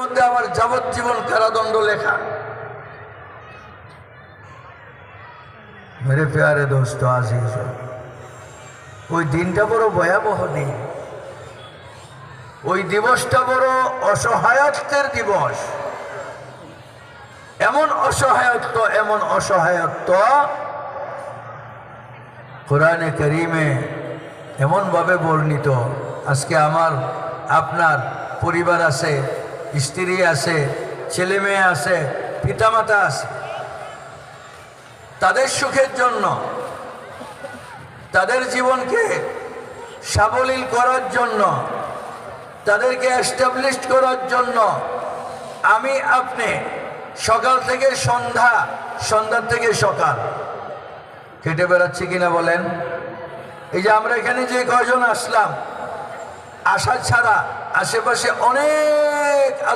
মধ্যে আমার যাবজ্জীবন কারাদণ্ড লেখা। মেরে পেয়ারে দোস্ত আজিজ ওই দিনটা বড় ভয়াবহ দিন। ওই দিবসটা বড় অসহায়ত্বের দিবস। এমন অসহায়ত্ব এমন অসহায়ত্ব কোরআনে করিমে এমনভাবে বর্ণিত। আজকে আমার, আপনার পরিবার আছে স্ত্রী আছে, ছেলে মেয়ে আছে, পিতামাতা আছে। তাদের সুখের জন্য, তাদের জীবনকে সাবলীল করার জন্য, তাদেরকে এস্টাবলিশ করার জন্য আমি আপনি সকাল থেকে সন্ধ্যা, সন্ধ্যার থেকে সকাল। খেটে বেড়াচ্ছি কিনা বলেন? এই যে আমরা এখানে যে কজন আসলাম আসা ছাড়া আশেপাশে অনেক